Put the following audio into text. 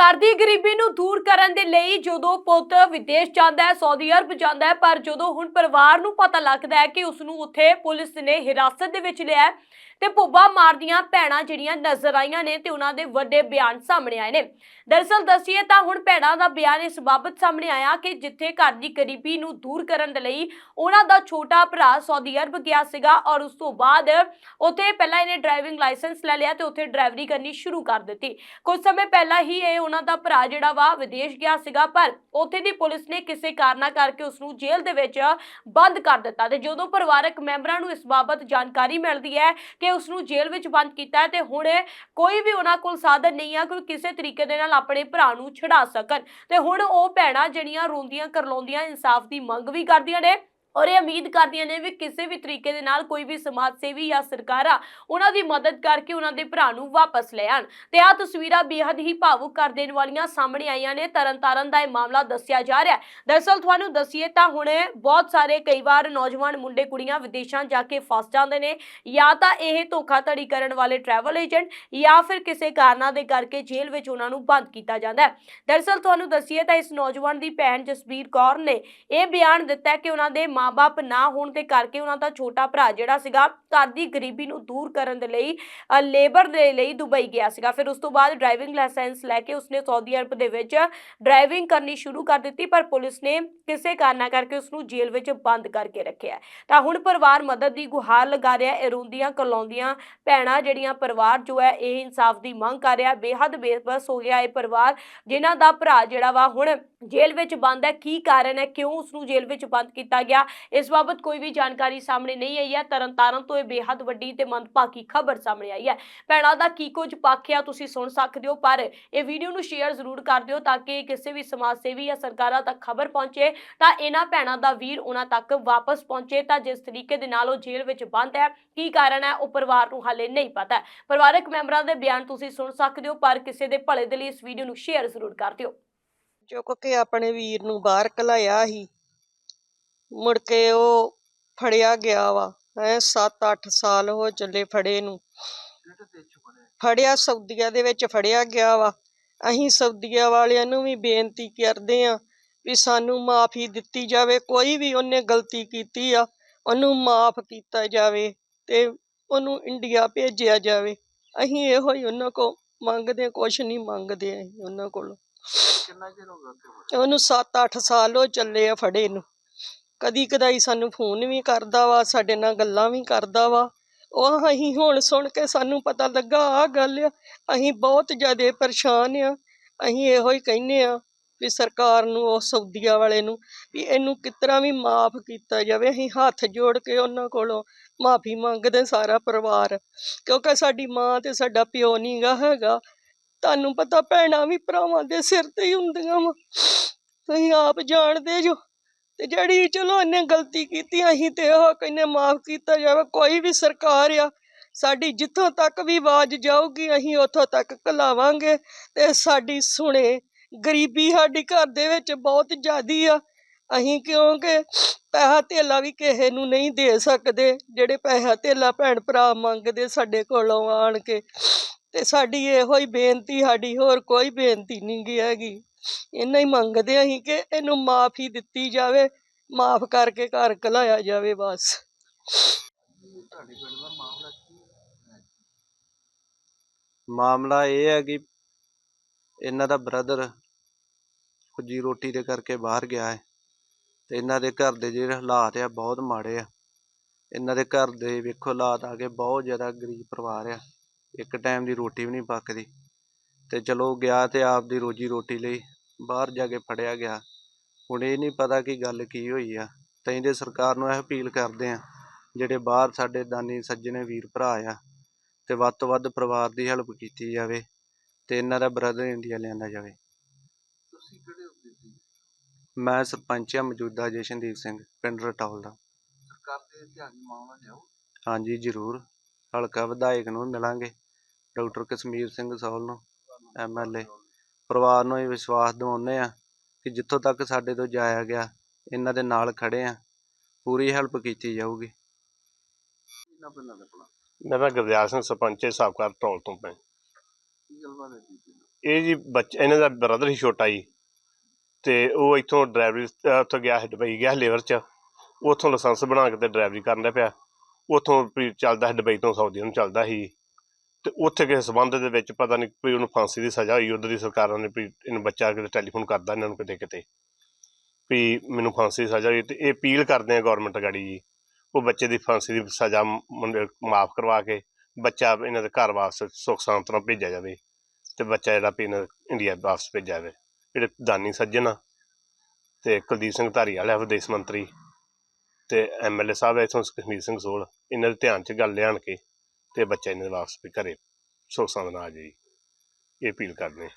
ਘਰ ਦੀ ਗਰੀਬੀ ਨੂੰ ਦੂਰ ਕਰਨ ਦੇ ਲਈ ਜਦੋਂ ਪੁੱਤ ਵਿਦੇਸ਼ ਜਾਂਦਾ ਹੈ, ਸਾਊਦੀ ਅਰਬ ਜਾਂਦਾ ਹੈ, ਪਰ ਜਦੋਂ ਹੁਣ ਪਰਿਵਾਰ ਨੂੰ ਪਤਾ ਲੱਗਦਾ ਹੈ ਕਿ ਉਸ ਨੂੰ ਉੱਥੇ ਪੁਲਿਸ ਨੇ ਹਿਰਾਸਤ ਦੇ ਵਿੱਚ ਲਿਆ ਹੈ ਤੇ ਭੁੱਬਾ ਮਾਰਦੀਆਂ ਭੈਣਾਂ ਜਿਹੜੀਆਂ ਨਜ਼ਰ ਆਈਆਂ ਨੇ ਤੇ ਉਹਨਾਂ ਦੇ ਵੱਡੇ ਬਿਆਨ ਸਾਹਮਣੇ ਆਏ ਨੇ। ਦਰਅਸਲ ਦੱਸੀਏ ਤਾਂ ਹੁਣ ਭੈਣਾਂ ਦਾ ਬਿਆਨ ਇਸ ਬਾਬਤ ਸਾਹਮਣੇ ਆਇਆ ਕਿ ਜਿੱਥੇ ਘਰ ਦੀ ਗਰੀਬੀ ਨੂੰ ਦੂਰ ਕਰਨ ਦੇ ਲਈ ਉਹਨਾਂ ਦਾ ਛੋਟਾ ਭਰਾ ਸਾਊਦੀ ਅਰਬ ਗਿਆ ਸੀਗਾ ਔਰ ਉਸ ਤੋਂ ਬਾਅਦ ਉੱਥੇ ਪਹਿਲਾਂ ਇਹਨੇ ਡਰਾਈਵਿੰਗ ਲਾਇਸੈਂਸ ਲੈ ਲਿਆ ਤੇ ਉੱਥੇ ਡਰਾਈਵਰੀ ਕਰਨੀ ਸ਼ੁਰੂ ਕਰ ਦਿੱਤੀ। ਕੁਝ ਸਮੇਂ ਪਹਿਲਾਂ ਹੀ ਇਹ ਉਹਨਾਂ ਦਾ ਭਰਾ ਜਿਹੜਾ ਵਾ ਵਿਦੇਸ਼ ਗਿਆ ਸੀਗਾ, ਪਰ ਉੱਥੇ ਦੀ ਪੁਲਿਸ ਨੇ ਕਿਸੇ ਕਾਰਨਾ ਕਰਕੇ ਉਸ ਨੂੰ ਜੇਲ੍ਹ ਦੇ ਵਿੱਚ ਬੰਦ ਕਰ ਦਿੱਤਾ ਤੇ ਜਦੋਂ ਪਰਿਵਾਰਕ ਮੈਂਬਰਾਂ ਨੂੰ ਇਸ ਬਾਬਤ ਜਾਣਕਾਰੀ ਮਿਲਦੀ ਹੈ ਕਿ ਉਸ ਨੂੰ ਜੇਲ੍ਹ ਵਿੱਚ ਬੰਦ ਕੀਤਾ ਤੇ ਹੁਣ ਕੋਈ ਵੀ ਉਹਨਾਂ ਕੋਲ ਸਾਧਨ ਨਹੀਂ ਆ, ਕੋਈ ਕਿਸੇ ਤਰੀਕੇ ਦੇ ਨਾਲ ਆਪਣੇ ਭਰਾ ਨੂੰ ਛਡਾ ਸਕਣ। ਤੇ ਹੁਣ ਉਹ ਭੈਣਾਂ ਜਿਹੜੀਆਂ ਰੋਂਦੀਆਂ, ਕਰਲਾਉਂਦੀਆਂ, ਇਨਸਾਫ ਦੀ ਮੰਗ ਵੀ ਕਰਦੀਆਂ ਨੇ ਔਰ ਇਹ ਉਮੀਦ ਕਰਦੀਆਂ ਨੇ ਵੀ ਕਿਸੇ ਵੀ ਤਰੀਕੇ ਦੇ ਨਾਲ ਕੋਈ ਵੀ ਸਮਾਜ ਸੇਵੀ ਜਾਂ ਸਰਕਾਰਾਂ ਉਹਨਾਂ ਦੀ ਮਦਦ ਕਰਕੇ ਉਹਨਾਂ ਦੇ ਭਰਾ ਨੂੰ ਵਾਪਸ ਲੈ ਆਣ। ਤੇ ਆ ਤਸਵੀਰਾਂ ਬੇहद ਹੀ ਭਾਵੁਕ ਕਰ ਦੇਣ ਵਾਲੀਆਂ ਸਾਹਮਣੇ ਆਈਆਂ ਨੇ। ਤਰਨਤਾਰਨ ਦਾ ਇਹ ਮਾਮਲਾ ਦੱਸਿਆ ਜਾ ਰਿਹਾ ਹੈ। ਦਰਅਸਲ ਤੁਹਾਨੂੰ ਦੱਸੀਏ ਤਾਂ ਹੁਣ ਬਹੁਤ ਸਾਰੇ ਕਈ ਵਾਰ ਨੌਜਵਾਨ ਮੁੰਡੇ, ਕੁੜੀਆਂ ਵਿਦੇਸ਼ਾਂ ਜਾ ਕੇ ਫਸ ਜਾਂਦੇ ਨੇ। ਜਾਂ ਤਾਂ ਇਹ ਧੋਖਾਧੜੀ ਕਰਨ ਵਾਲੇ ਟਰੈਵਲ ਏਜੰਟ ਜਾਂ ਫਿਰ ਕਿਸੇ ਕਾਰਨਾਂ ਦੇ ਕਰਕੇ ਜੇਲ੍ਹ ਵਿੱਚ ਉਹਨਾਂ ਨੂੰ ਬੰਦ ਕੀਤਾ ਜਾਂਦਾ ਹੈ। ਦਰਅਸਲ ਤੁਹਾਨੂੰ ਦੱਸੀਏ ਤਾਂ ਇਸ ਨੌਜਵਾਨ ਦੀ ਭੈਣ ਜਸਬੀਰ ਕੌਰ ਨੇ ਇਹ ਬਿਆਨ ਦਿੱਤਾ ਕਿ ਉਹਨਾਂ ਦੇ ਮਾਪੇ ਨਾ ਹੋਣ ਦੇ ਕਰਕੇ ਉਹਨਾਂ ਦਾ ਛੋਟਾ ਭਰਾ ਜਿਹੜਾ ਸੀਗਾ, ਘਰ ਦੀ ਗਰੀਬੀ ਨੂੰ ਦੂਰ ਕਰਨ ਦੇ ਲਈ ਲੇਬਰ ਦੇ ਲਈ ਦੁਬਈ ਗਿਆ ਸੀਗਾ। ਫਿਰ ਉਸ ਤੋਂ ਬਾਅਦ ਡਰਾਈਵਿੰਗ ਲਾਇਸੈਂਸ ਲੈ ਕੇ ਉਸਨੇ ਸਾਊਦੀ ਅਰਬ ਦੇ ਵਿੱਚ ਡਰਾਈਵਿੰਗ ਕਰਨੀ ਸ਼ੁਰੂ ਕਰ ਦਿੱਤੀ, ਪਰ ਪੁਲਿਸ ਨੇ ਕਿਸੇ ਕਾਰਨਾਂ ਕਰਕੇ ਉਸ ਨੂੰ ਜੇਲ੍ਹ ਵਿੱਚ ਬੰਦ ਕਰਕੇ ਰੱਖਿਆ ਤਾਂ ਹੁਣ ਪਰਿਵਾਰ ਮਦਦ ਦੀ ਗੁਹਾਰ ਲਗਾ ਰਿਹਾ ਹੈ। ਇਹ ਰੋਂਦੀਆਂ ਕਲਾਉਂਦੀਆਂ ਭੈਣਾਂ ਜਿਹੜੀਆਂ ਪਰਿਵਾਰ ਜੋ ਹੈ, ਇਹ ਇਨਸਾਫ ਦੀ ਮੰਗ ਕਰ ਰਿਹਾ ਬੇਹੱਦ ਬੇਬਸ ਹੋ ਗਿਆ ਇਹ ਪਰਿਵਾਰ, ਜਿਨ੍ਹਾਂ ਦਾ ਭਰਾ ਜਿਹੜਾ ਵਾ ਹੁਣ ਜੇਲ੍ਹ ਵਿੱਚ ਬੰਦ ਹੈ। ਕੀ ਕਾਰਨ ਹੈ? ਕਿਉਂ ਉਸ ਨੂੰ ਜੇਲ੍ਹ ਵਿੱਚ ਬੰਦ ਕੀਤਾ ਗਿਆ? ਇਸ ਬਾਬਤ ਕੋਈ ਵੀ ਜਾਣਕਾਰੀ ਸਾਹਮਣੇ ਨਹੀਂ ਆਈ ਹੈ। ਤਰਨਤਾਰਨ ਤੋਂ ਇਹ ਬੇਹੱਦ ਵੱਡੀ ਤੇ ਮੰਦਭਾਗੀ ਖਬਰ ਸਾਹਮਣੇ ਆਈ ਹੈ। ਭੈਣਾਂ ਦਾ ਕੀ ਕੁਝ ਪੱਖ ਆ ਤੁਸੀਂ ਸੁਣ ਸਕਦੇ ਹੋ, ਪਰ ਇਹ ਵੀਡੀਓ ਨੂੰ ਸ਼ੇਅਰ ਜ਼ਰੂਰ ਕਰ ਦਿਓ ਤਾਂ ਕਿ ਕਿਸੇ ਵੀ ਸਮਾਜ ਸੇਵੀ ਜਾਂ ਸਰਕਾਰਾਂ ਤੱਕ ਖਬਰ ਪਹੁੰਚੇ। ਤਾਂ ਇਹਨਾਂ ਭੈਣਾਂ ਦਾ ਵੀਰ ਉਹਨਾਂ ਤੱਕ ਵਾਪਸ ਪਹੁੰਚੇ ਤਾਂ ਜਿਸ ਤਰੀਕੇ ਦੇ ਨਾਲ ਉਹ ਜੇਲ੍ਹ ਵਿੱਚ ਬੰਦ ਹੈ, ਕੀ ਕਾਰਨ ਹੈ, ਉਹ ਪਰਿਵਾਰ ਨੂੰ ਹਾਲੇ ਨਹੀਂ ਪਤਾ। ਪਰਿਵਾਰਕ ਮੈਂਬਰਾਂ ਦੇ ਬਿਆਨ ਤੁਸੀਂ ਸੁਣ ਸਕਦੇ ਹੋ, ਪਰ ਕਿਸੇ ਦੇ ਭਲੇ ਦੇ ਲਈ ਇਸ ਵੀਡੀਓ ਨੂੰ ਸ਼ੇਅਰ ਜ਼ਰੂਰ ਕਰ ਦਿਓ। ਚੁੱਕ ਕੇ ਆਪਣੇ ਵੀਰ ਨੂੰ ਬਾਹਰ ਕਲਾਇਆ ਸੀ। ਮੁੜ ਕੇ ਉਹ ਫੜਿਆ ਗਿਆ ਵਾ। ਹੈ 7-8 ਸਾਲ ਹੋ ਚੱਲੇ ਫੜੇ ਨੂੰ। ਫੜਿਆ ਸਾਊਦੀਆ ਦੇ ਵਿੱਚ ਫੜਿਆ ਗਿਆ ਵਾ। ਅਸੀਂ ਸਾਊਦੀਆ ਵਾਲਿਆਂ ਨੂੰ ਵੀ ਬੇਨਤੀ ਕਰਦੇ ਆ ਵੀ ਸਾਨੂੰ ਮਾਫੀ ਦਿੱਤੀ ਜਾਵੇ। ਕੋਈ ਵੀ ਉਹਨੇ ਗਲਤੀ ਕੀਤੀ ਆ, ਉਹਨੂੰ ਮਾਫ ਕੀਤਾ ਜਾਵੇ ਤੇ ਉਹਨੂੰ ਇੰਡੀਆ ਭੇਜਿਆ ਜਾਵੇ। ਅਸੀਂ ਇਹੋ ਹੀ ਉਹਨਾਂ ਕੋ ਮੰਗਦੇ ਕੁਛ ਨਹੀਂ ਮੰਗਦੇ ਅਸੀਂ ਉਹਨਾਂ ਕੋਲੋਂ। ਕਿੰਨਾ ਚਿਰ ਹੋ ਗਿਆ ਉੱਥੇ ਫੜੇ? ਉਹਨੂੰ 7-8 ਸਾਲ ਹੋ ਚੱਲੇ ਆ ਫੜੇ ਨੂੰ। ਕਦੀ ਕਦਾਈ ਸਾਨੂੰ ਫੋਨ ਵੀ ਕਰਦਾ ਵਾ, ਸਾਡੇ ਨਾਲ ਗੱਲਾਂ ਵੀ ਕਰਦਾ ਵਾ। ਉਹ ਅਸੀਂ ਹੁਣ ਸੁਣ ਕੇ ਸਾਨੂੰ ਪਤਾ ਲੱਗਾ ਆ ਗੱਲ ਆ, ਅਸੀਂ ਬਹੁਤ ਜ਼ਿਆਦਾ ਪਰੇਸ਼ਾਨ ਆ। ਅਸੀਂ ਇਹੋ ਹੀ ਕਹਿੰਨੇ ਆ ਵੀ ਸਰਕਾਰ ਨੂੰ, ਉਹ ਸੌਦੀਆ ਵਾਲੇ ਨੂੰ, ਵੀ ਇਹਨੂੰ ਕਿਤਨਾ ਵੀ ਮਾਫ ਕੀਤਾ ਜਾਵੇ। ਅਸੀਂ ਹੱਥ ਜੋੜ ਕੇ ਉਹਨਾਂ ਕੋਲੋਂ ਮਾਫੀ ਮੰਗਦੇ ਸਾਰਾ ਪਰਿਵਾਰ। ਕਿਉਂਕਿ ਸਾਡੀ ਮਾਂ ਤੇ ਸਾਡਾ ਪਿਓ ਨਹੀਂਗਾ ਹੈਗਾ। ਤੁਹਾਨੂੰ ਪਤਾ ਭੈਣਾਂ ਵੀ ਭਰਾਵਾਂ ਦੇ ਸਿਰ ਤੇ ਹੀ ਹੁੰਦੀਆਂ ਵਾ। ਤੁਸੀਂ ਆਪ ਜਾਣਦੇ ਜੋ। ਤੇ ਜਿਹੜੀ ਚਲੋ ਇਹਨੇ ਗਲਤੀ ਕੀਤੀ, ਅਸੀਂ ਤੇ ਉਹ ਕਹਿੰਨੇ ਮਾਫ ਕੀਤਾ ਜਾਵੇ, ਕੋਈ ਵੀ ਸਰਕਾਰ ਆ, ਸਾਡੀ ਜਿੱਥੋਂ ਤੱਕ ਵੀ ਆਵਾਜ਼ ਜਾਊਗੀ, ਅਸੀਂ ਉੱਥੋਂ ਤੱਕ ਕਲਾਵਾਂਗੇ ਤੇ ਸਾਡੀ ਸੁਣੇ, ਗਰੀਬੀ ਸਾਡੀ ਘਰ ਦੇ ਵਿੱਚ ਬਹੁਤ ਜ਼ਿਆਦੀ ਆ। ਅਸੀਂ ਕਿਉਂਕਿ ਪੈਸਾ ਧੇਲਾ ਵੀ ਕਿਸੇ ਨੂੰ ਨਹੀਂ ਦੇ ਸਕਦੇ, ਜਿਹੜੇ ਪੈਸਾ ਧੇਲਾ ਭੈਣ ਭਰਾ ਮੰਗਦੇ ਸਾਡੇ ਕੋਲੋਂ ਆਣ ਕੇ। ਤੇ ਸਾਡੀ ਇਹੋ ਹੀ ਬੇਨਤੀ, ਸਾਡੀ ਹੋਰ ਕੋਈ ਬੇਨਤੀ ਨਹੀਂ ਗੀ ਹੈਗੀ। ਇੰਨਾ ਹੀ ਮੰਗਦੇ ਅਸੀਂ ਕਿ ਇਹਨੂੰ ਮਾਫੀ ਦਿੱਤੀ ਜਾਵੇ, ਮਾਫ ਕਰਕੇ ਘਰ ਕਲਾਇਆ ਜਾਵੇ ਬਸ। ਤੁਹਾਡੇ ਪਿੰਡ ਦਾ ਮਾਮਲਾ ਕੀ ਹੈ? ਮਾਮਲਾ ਇਹ ਹੈ ਕਿ ਇਹਨਾਂ ਦਾ ਬ੍ਰਦਰ ਜੀ ਰੋਟੀ ਦੇ ਕਰਕੇ ਬਾਹਰ ਗਿਆ ਹੈ ਤੇ ਇਹਨਾਂ ਦੇ ਘਰ ਦੇ ਜਿਹੜੇ ਹਾਲਾਤ ਆ ਬਹੁਤ ਮਾੜੇ ਆ। ਇਹਨਾਂ ਦੇ ਘਰ ਦੇ ਵੇਖੋ ਹਾਲਾਤ ਆ ਕੇ ਬਹੁਤ ਜ਼ਿਆਦਾ ਗਰੀਬ ਪਰਿਵਾਰ ਆ। ਇੱਕ ਟਾਈਮ ਦੀ ਰੋਟੀ ਵੀ ਨਹੀਂ ਪੱਕਦੀ। ਤੇ ਚਲੋ ਗਿਆ ਤੇ ਆਪ ਦੀ ਰੋਜੀ ਰੋਟੀ ਲਈ ਬਾਹਰ ਜਾ ਕੇ ਫੜਿਆ ਗਿਆ। ਹੁਣ ਇਹ ਨਹੀਂ ਪਤਾ ਕਿ ਗੱਲ ਕੀ ਹੋਈ ਆ। ਤਾਂ ਇਹਦੇ ਸਰਕਾਰ ਨੂੰ ਇਹ ਅਪੀਲ ਕਰਦੇ ਆ ਜਿਹੜੇ ਬਾਹਰ ਸਾਡੇ ਦਾਨੀ ਸੱਜਣੇ ਵੀਰ ਭਰਾ ਆ ਤੇ ਵੱਧ ਤੋਂ ਵੱਧ ਪਰਿਵਾਰ ਦੀ ਹੈਲਪ ਕੀਤੀ ਜਾਵੇ ਤੇ ਇਹਨਾਂ ਦਾ ਬ੍ਰਦਰ ਇੰਡੀਆ ਲਿਆਂਦਾ ਜਾਵੇ। ਤੁਸੀਂ ਕਿਹੜੇ ਹੁੰਦੇ ਸੀ? ਮੈਂ ਸਰਪੰਚ ਆ ਮੌਜੂਦਾ ਜਸ਼ਨਦੀਪ ਸਿੰਘ ਪਿੰਡ ਰਟੌਲ ਦਾ। ਸਰਕਾਰ ਦੇ ਧਿਆਨ ਮਾਮਲਾ ਲਿਆਓ। ਹਾਂਜੀ ਜ਼ਰੂਰ। ਹਲਕਾ ਵਿਧਾਇਕ ਨੂੰ ਮਿਲਾਂਗੇ। ਡਾਕਟਰ ਕਸ਼ਮੀਰ ਸਿੰਘ ਸੋਲ ਨੂੰ ਐਮਐਲਏ ਪਰਿਵਾਰ ਨੂੰ ਇਹ ਵਿਸ਼ਵਾਸ ਦਿਵਾਉਂਦੇ ਆ ਕਿ ਜਿੱਥੋਂ ਤੱਕ ਸਾਡੇ ਤੋਂ ਜਾਇਆ ਗਿਆ, ਇਹਨਾਂ ਦੇ ਨਾਲ ਖੜੇ ਆ ਪੂਰੀ ਹੈਲਪ ਕੀਤੀ ਜਾਊਗੀ। ਇਹਨਾਂ ਪਿੰਡਾਂ ਗੁਰਦਿਆਲ ਸਿੰਘ ਸਰਪੰਚ ਹੈ ਸਾਬਕਾ ਢੋਲ ਤੋਂ ਮੈਂ ਇਹ ਜੀ ਬੱਚਾ, ਇਹਨਾਂ ਦਾ ਬ੍ਰਦਰ ਹੀ ਛੋਟਾ ਜੀ, ਤੇ ਉਹ ਇੱਥੋਂ ਡਰਾਈਵਰੀ ਅਹ ਉੱਥੋਂ ਗਿਆ ਸੀ ਦੁਬਈ, ਗਿਆ ਲੇਬਰ 'ਚ। ਉੱਥੋਂ ਲਾਇਸੈਂਸ ਬਣਾ ਕੇ ਤੇ ਡਰਾਈਵਰੀ ਕਰਨ ਲੱਗ ਪਿਆ। ਉੱਥੋਂ ਚੱਲਦਾ ਸੀ ਦੁਬਈ ਤੋਂ, ਸਾਊਦੀ ਨੂੰ ਚੱਲਦਾ ਸੀ। ਤੇ ਉੱਥੇ ਕਿਸੇ ਸਬੰਧ ਦੇ ਵਿੱਚ ਪਤਾ ਨਹੀਂ ਵੀ ਉਹਨੂੰ ਫਾਂਸੀ ਦੀ ਸਜ਼ਾ ਹੋਈ, ਉਧਰ ਦੀ ਸਰਕਾਰਾਂ ਨੇ ਵੀ ਇਹਨੂੰ ਬੱਚਾ ਕਿਤੇ ਟੈਲੀਫੋਨ ਕਰਦਾ ਇਹਨਾਂ ਨੂੰ ਕਿਤੇ ਕਿਤੇ ਵੀ ਮੈਨੂੰ ਫਾਂਸੀ ਦੀ ਸਜ਼ਾ ਹੋਈ ਤੇ ਇਹ ਅਪੀਲ ਕਰਦੇ ਆ ਗਵਰਨਮੈਂਟ ਗਾੜੀ ਜੀ, ਉਹ ਬੱਚੇ ਦੀ ਫਾਂਸੀ ਦੀ ਸਜ਼ਾ ਮਾਫ ਕਰਵਾ ਕੇ ਬੱਚਾ ਇਹਨਾਂ ਦੇ ਘਰ ਵਾਪਸ ਸੁੱਖ ਸ਼ਾਂਤ ਨਾਲ ਭੇਜਿਆ ਜਾਵੇ ਤੇ ਬੱਚਾ ਜਿਹੜਾ ਵੀ ਇਹਨਾਂ ਇੰਡੀਆ ਵਾਪਸ ਭੇਜਿਆ ਜਾਵੇ। ਜਿਹੜੇ ਦਾਨੀ ਸੱਜਣ ਆ ਤੇ ਕੁਲਦੀਪ ਸਿੰਘ ਧਾਰੀਵਾਲ ਹੈ ਵਿਦੇਸ਼ ਮੰਤਰੀ ਤੇ ਐਮਐਲਏ ਸਾਹਿਬ ਹੈ ਇੱਥੋਂ ਕਸ਼ਮੀਰ ਸਿੰਘ ਸੋਲ ਇਹਨਾਂ ਦੇ ਧਿਆਨ 'ਚ ਗੱਲ ਲਿਆਣ ਕੇ ਤੇ ਬੱਚਾ ਇਹਨਾਂ ਦੇ ਵਾਪਸ ਵੀ ਘਰੇ ਸੁੱਖ ਸ਼ਾਂਤ ਨਾਲ ਆ ਜਾਏ ਇਹ ਅਪੀਲ ਕਰਦੇ